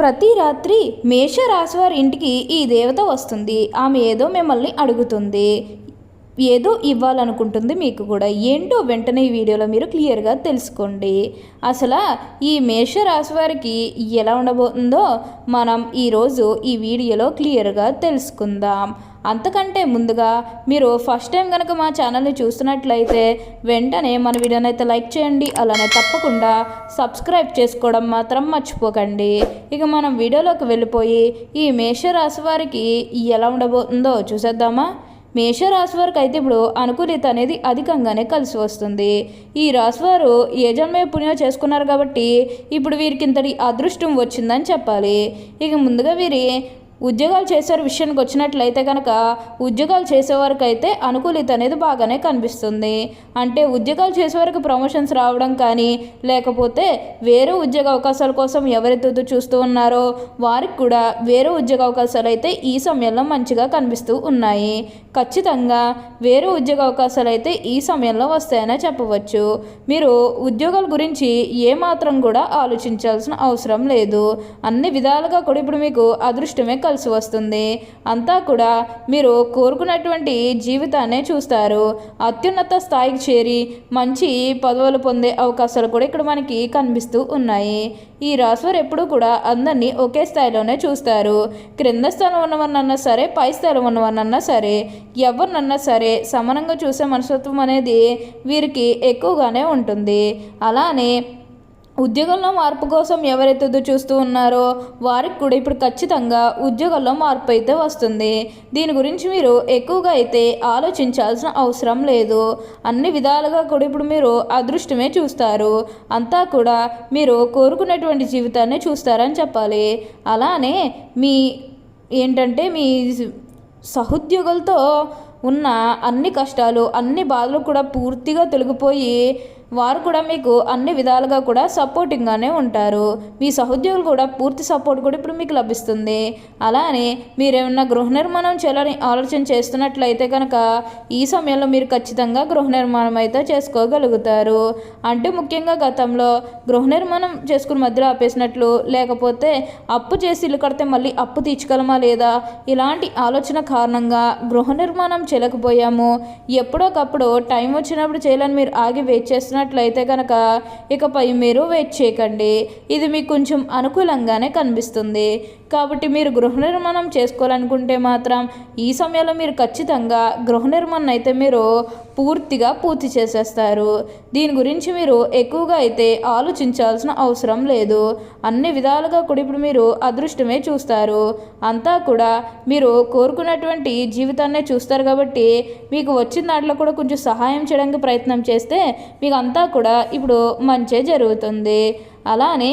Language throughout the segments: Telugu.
ప్రతి రాత్రి మేషరాశి వారి ఇంటికి ఈ దేవత వస్తుంది. ఆమె ఏదో మిమ్మల్ని అడుగుతుంది. ఏదో ఇవ్వాలనుకుంటుంది మీకు కూడా. ఏంటో వెంటనే ఈ వీడియోలో మీరు క్లియర్గా తెలుసుకోండి. అసలు ఈ మేషరాశి వారికి ఎలా ఉండబోతుందో మనం ఈరోజు ఈ వీడియోలో క్లియర్గా తెలుసుకుందాం. అంతకంటే ముందుగా మీరు ఫస్ట్ టైం కనుక మా ఛానల్ని చూస్తున్నట్లయితే వెంటనే మన వీడియోని అయితే లైక్ చేయండి అలానే తప్పకుండా సబ్స్క్రైబ్ చేసుకోవడం మాత్రం మర్చిపోకండి. ఇక మనం వీడియోలోకి వెళ్ళిపోయి ఈ మేషరాశి వారికి ఎలా ఉండబోతుందో చూసేద్దామా? మేషరాశి వారికి అయితే ఇప్పుడు అనుకూలిత అనేది అధికంగానే కలిసి వస్తుంది. ఈ రాశివారు ఏ జన్మే పుణ్యం చేసుకున్నారు కాబట్టి ఇప్పుడు వీరికి ఇంతటి అదృష్టం వచ్చిందని చెప్పాలి. ఇక ముందుగా వీరి ఉద్యోగాలు చేసే విషయానికి వచ్చినట్లయితే కనుక ఉద్యోగాలు చేసేవారికి అయితే అనుకూలిత అనేది బాగానే కనిపిస్తుంది. అంటే ఉద్యోగాలు చేసేవారికి ప్రమోషన్స్ రావడం కానీ లేకపోతే వేరే ఉద్యోగ అవకాశాల కోసం ఎవరైతే చూస్తూ ఉన్నారో వారికి కూడా వేరే ఉద్యోగ అవకాశాలు అయితే ఈ సమయంలో మంచిగా కనిపిస్తూ ఉన్నాయి. ఖచ్చితంగా వేరే ఉద్యోగ అవకాశాలు అయితే ఈ సమయంలో వస్తాయనే చెప్పవచ్చు. మీరు ఉద్యోగాల గురించి ఏమాత్రం కూడా ఆలోచించాల్సిన అవసరం లేదు. అన్ని విధాలుగా కూడా ఇప్పుడు మీకు అదృష్టమే కలిసి వస్తుంది. అంతా కూడా మీరు కోరుకున్నటువంటి జీవితాన్నే చూస్తారు. అత్యున్నత స్థాయికి చేరి మంచి పదవులు పొందే అవకాశాలు కూడా ఇక్కడ మనకి కనిపిస్తూ ఉన్నాయి. ఈ రాశివారు ఎప్పుడూ కూడా అందరినీ ఒకే స్థాయిలోనే చూస్తారు. క్రింద స్థానం ఉన్నవన్నన్నా సరే పై స్థాయిలో ఉన్నవన్నన్నా సరే ఎవరినన్నా సరే సమానంగా చూసే మనస్తత్వం అనేది వీరికి ఎక్కువగానే ఉంటుంది. అలానే ఉద్యోగంలో మార్పు కోసం ఎవరైతే ఎదురు చూస్తూ ఉన్నారో వారికి కూడా ఇప్పుడు ఖచ్చితంగా ఉద్యోగంలో మార్పు అయితే వస్తుంది. దీని గురించి మీరు ఎక్కువగా అయితే ఆలోచించాల్సిన అవసరం లేదు. అన్ని విధాలుగా కూడా ఇప్పుడు మీరు అదృష్టమే చూస్తారు. అంతా కూడా మీరు కోరుకున్నటువంటి జీవితాన్ని చూస్తారని చెప్పాలి. అలానే మీ ఏంటంటే మీ సహోద్యోగులతో ఉన్న అన్ని కష్టాలు అన్ని బాధలు కూడా పూర్తిగా తొలగిపోయి వారు కూడా మీకు అన్ని విధాలుగా కూడా సపోర్టింగ్గానే ఉంటారు. మీ సహోద్యోగులు కూడా పూర్తి సపోర్ట్ కూడా ఇప్పుడు మీకు లభిస్తుంది. అలానే మీరేమన్నా గృహ నిర్మాణం చేయాలని ఆలోచన చేస్తున్నట్లయితే కనుక ఈ సమయంలో మీరు ఖచ్చితంగా గృహ నిర్మాణం అయితే చేసుకోగలుగుతారు. అంటే ముఖ్యంగా గతంలో గృహ నిర్మాణం చేసుకుని మధ్యలో ఆపేసినట్లు లేకపోతే అప్పు చేసి ఇల్లు కడితే మళ్ళీ అప్పు తీర్చగలమా లేదా? ఇలాంటి ఆలోచన కారణంగా గృహ నిర్మాణం చేయలేకపోయాము. ఎప్పుడోకప్పుడు టైం వచ్చినప్పుడు చేయాలని మీరు ఆగి వెయిట్ చేస్తున్న చూస్తున్నట్లయితే కనుక ఇకపై మీరు వెయిట్ చేయకండి. ఇది మీకు కొంచెం అనుకూలంగానే కనిపిస్తుంది. కాబట్టి మీరు గృహ నిర్మాణం చేసుకోవాలనుకుంటే మాత్రం ఈ సమయంలో మీరు ఖచ్చితంగా గృహ నిర్మాణం అయితే మీరు పూర్తిగా పూర్తి చేసేస్తారు. దీని గురించి మీరు ఎక్కువగా అయితే ఆలోచించాల్సిన అవసరం లేదు. అన్ని విధాలుగా కూడా ఇప్పుడు మీరు అదృష్టమే చూస్తారు. అంతా కూడా మీరు కోరుకున్నటువంటి జీవితాన్నే చూస్తారు కాబట్టి మీకు వచ్చిన దాంట్లో కూడా కొంచెం సహాయం చేయడానికి ప్రయత్నం చేస్తే మీకు అంతా కూడా ఇప్పుడు మంచే జరుగుతుంది. అలానే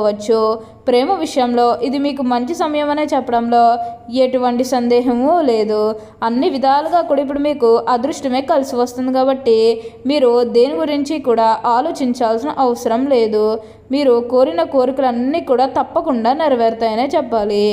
చెప్పుకోవచ్చు ప్రేమ విషయంలో ఇది మీకు మంచి సమయం అనే చెప్పడంలో ఎటువంటి సందేహము లేదు. అన్ని విధాలుగా కూడా ఇప్పుడు మీకు అదృష్టమే కలిసి వస్తుంది కాబట్టి మీరు దేని గురించి కూడా ఆలోచించాల్సిన అవసరం లేదు. మీరు కోరిన కోరికలన్నీ కూడా తప్పకుండా నెరవేరుతాయనే చెప్పాలి.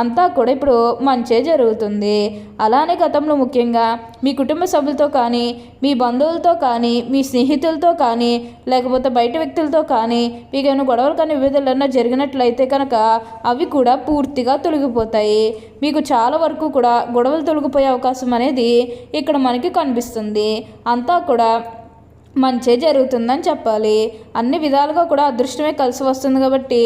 అంతా కూడా ఇప్పుడు మంచే జరుగుతుంది. అలానే గతంలో ముఖ్యంగా మీ కుటుంబ సభ్యులతో కానీ మీ బంధువులతో కానీ మీ స్నేహితులతో కానీ లేకపోతే బయట వ్యక్తులతో కానీ మీకు ఏమైనా గొడవలు కానీ వివిధలన్నా జరిగినట్లయితే కనుక అవి కూడా పూర్తిగా తొలగిపోతాయి. మీకు చాలా వరకు కూడా గొడవలు తొలగిపోయే అవకాశం అనేది ఇక్కడ మనకి కనిపిస్తుంది. అంతా కూడా మంచే జరుగుతుందని చెప్పాలి. అన్ని విధాలుగా కూడా అదృష్టమే కలిసి వస్తుంది కాబట్టి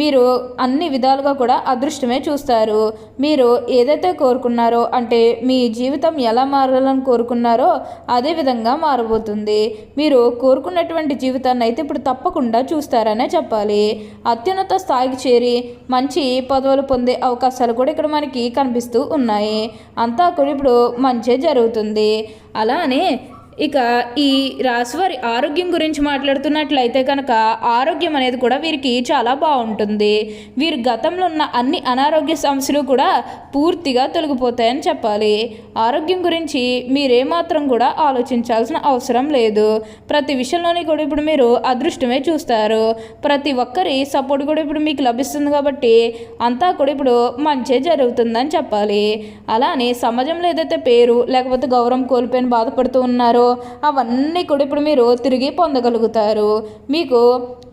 మీరు అన్ని విధాలుగా కూడా అదృష్టమే చూస్తారు. మీరు ఏదైతే కోరుకున్నారో అంటే మీ జీవితం ఎలా మారాలని కోరుకున్నారో అదే విధంగా మారబోతుంది. మీరు కోరుకున్నటువంటి జీవితాన్ని అయితే ఇప్పుడు తప్పకుండా చూస్తారనే చెప్పాలి. అత్యున్నత స్థాయికి చేరి మంచి పదవులు పొందే అవకాశాలు కూడా ఇక్కడ మనకి కనిపిస్తూ ఉన్నాయి. అంతా కూడా ఇప్పుడు మంచే జరుగుతుంది. అలానే ఇక ఈ రాశివారి ఆరోగ్యం గురించి మాట్లాడుతున్నట్లయితే కనుక ఆరోగ్యం అనేది కూడా వీరికి చాలా బాగుంటుంది. వీరి గతంలో ఉన్న అన్ని అనారోగ్య సమస్యలు కూడా పూర్తిగా తొలగిపోతాయని చెప్పాలి. ఆరోగ్యం గురించి మీరేమాత్రం కూడా ఆలోచించాల్సిన అవసరం లేదు. ప్రతి విషయంలోని కూడా ఇప్పుడు మీరు అదృష్టమే చూస్తారు. ప్రతి ఒక్కరి సపోర్ట్ కూడా ఇప్పుడు మీకు లభిస్తుంది కాబట్టి అంతా కూడా ఇప్పుడు మంచే జరుగుతుందని చెప్పాలి. అలానే సమాజంలో ఏదైతే పేరు లేకపోతే గౌరవం కోల్పోయిన బాధపడుతూ ఉన్నారో అవన్నీ కూడా ఇప్పుడు మీరు తిరిగి పొందగలుగుతారు. మీకు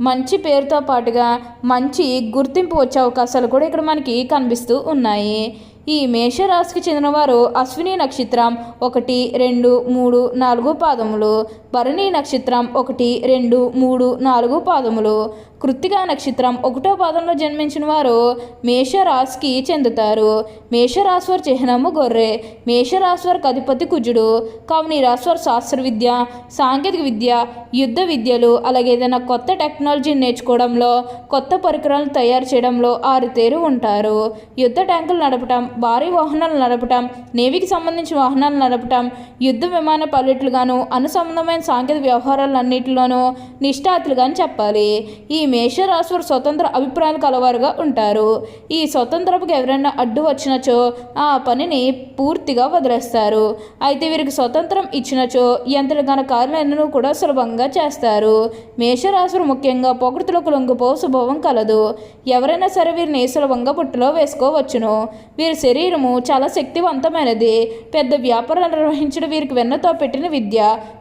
మంచి పేరుతో పాటుగా మంచి గుర్తింపు వచ్చే అవకాశాలు కూడా ఇక్కడ మనకి కనిపిస్తూ ఉన్నాయి. ఈ మేషరాశికి చెందినవారు అశ్విని నక్షత్రం ఒకటి రెండు మూడు నాలుగు పాదములు భరణి నక్షత్రం ఒకటి రెండు మూడు నాలుగు పాదములు. కృత్తిక నక్షత్రం ఒకటో పాదంలో జన్మించిన వారు మేషరాశికి చెందుతారు. మేషరాశి వారి చిహ్నము గొర్రె మేషరాశి వారికి అధిపతి కుజుడు కావున ఈ రాశి శాస్త్ర విద్య సాంకేతిక విద్య యుద్ధ విద్యలు అలాగే ఏదైనా కొత్త టెక్నాలజీని నేర్చుకోవడంలో కొత్త పరికరాలను తయారు చేయడంలో ఆరుతేరు ఉంటారు. యుద్ధ ట్యాంకులు నడపటం భారీ వాహనాలు నడపటం నేవీకి సంబంధించిన వాహనాలు నడపటం యుద్ధ విమాన పైలట్లుగాను అనుసంబంధమైన సాంకేతిక వ్యవహారాలన్నింటిలోనూ నిష్ఠాతులుగాని చెప్పాలి. ఈ మేషరాశి స్వతంత్ర అభిప్రాయాలు కలవారుగా ఉంటారు. ఈ స్వతంత్రపుకి ఎవరైనా అడ్డు వచ్చినచో ఆ పనిని పూర్తిగా వదిలేస్తారు. అయితే వీరికి స్వతంత్రం ఇచ్చినచో ఎంతటిగాన కార్యాలను కూడా సులభంగా చేస్తారు. మేషరాశులు ముఖ్యంగా పొగడుతులకు లొంగిపో స్వభావం కలదు. ఎవరైనా సరే వీరిని సులభంగా బుట్టలో వేసుకోవచ్చును. వీరి శరీరము చాలా శక్తివంతమైనది. పెద్ద వ్యాపారాలు నిర్వహించడం వీరికి వెన్నతో పెట్టిన విద్య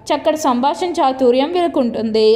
చక్కటి సంభాషణ చాతుర్యం వీరికి ఉంటుంది.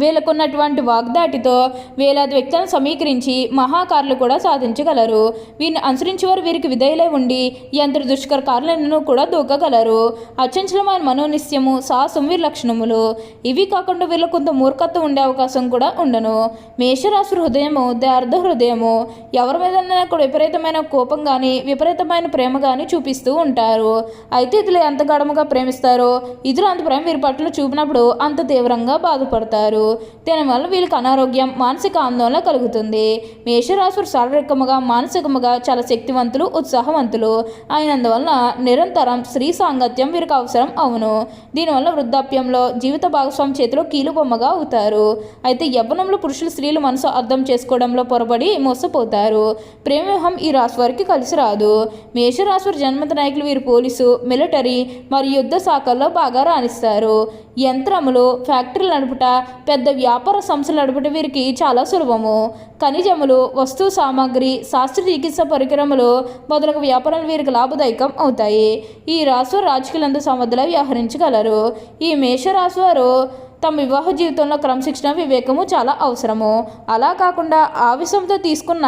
వీళ్ళకున్నటువంటి వాగ్దాటితో వేలాది వ్యక్తులను సమీకరించి మహాకారులు కూడా సాధించగలరు. వీరిని అనుసరించేవారు వీరికి విధేయులై ఉండి యంత్ర దుష్కర కార్యాలను కూడా దూకగలరు. అచంచలమైన మనోనిశ్యము సాహసం వీరి లక్షణములు. ఇవి కాకుండా వీళ్ళ కొంత మూర్ఖత్వం ఉండే అవకాశం కూడా ఉండను. మేషరాశి హృదయము దార్ధ హృదయము ఎవరి మీద కూడా విపరీతమైన కోపం కానీ విపరీతమైన ప్రేమ కానీ చూపిస్తూ ఉంటారు. అయితే ఇతరులు ఎంత గడముగా ప్రేమిస్తారో ఇతరులు అంత ప్రేమ వీరి పట్ల చూపినప్పుడు అంత తీవ్రంగా బాధపడతారు. దీనివల్ల వీళ్ళకి అనారోగ్యం మానసిక ఆందోళన కలుగుతుంది. మేషరాశులు శారీరకముగా మానసికముగా చాలా శక్తివంతులు ఉత్సాహవంతులు. అయినందువల్ల నిరంతరం స్త్రీ సాంగత్యం వీరికి అవసరం అవును. దీనివల్ల వృద్ధాప్యంలో జీవిత భాగస్వామి చేతిలో కీలుబొమ్మగా అవుతారు. అయితే యవ్వనంలో పురుషులు స్త్రీలు మనసు అర్థం చేసుకోవడంలో పొరబడి మోసపోతారు. ప్రేమ వ్యూహం ఈ రాశి వారికి కలిసి రాదు. మేషరాశి జన్మత నాయకులు వీరు పోలీసు మిలిటరీ మరియు యుద్ధ శాఖల్లో బాగా రాణిస్తారు. యంత్రములు ఫ్యాక్టరీలు నడుపుట పెద్ద వ్యాపార సంస్థలు నడుపుట వీరికి చాలా సులభము. ఖనిజములు వస్తు సామాగ్రి శాస్త్ర చికిత్స పరికరములు మొదలగు వ్యాపారాలు వీరికి లాభదాయకం అవుతాయి. ఈ రాశివారు రాజకీయాలందు సమర్థులా వ్యవహరించగలరు. ఈ మేషరాశివారు తమ వివాహ జీవితంలో క్రమశిక్షణ వివేకము చాలా అవసరము. అలా కాకుండా ఆవేశంతో తీసుకున్న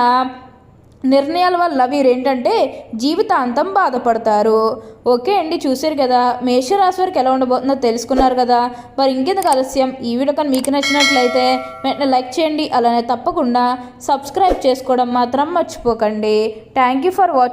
నిర్ణయాల వల్ల వీరేంటంటే జీవితాంతం బాధపడతారు. ఓకే అండి చూశారు కదా. మేషరాశి వారికి ఎలా ఉండబోతుందో తెలుసుకున్నారు కదా. మరి ఇంకెందుకు ఆలస్యం? ఈ వీడియో కానీ మీకు నచ్చినట్లయితే వెంటనే లైక్ చేయండి. అలానే తప్పకుండా సబ్స్క్రైబ్ చేసుకోవడం మాత్రం మర్చిపోకండి. Thank you for watching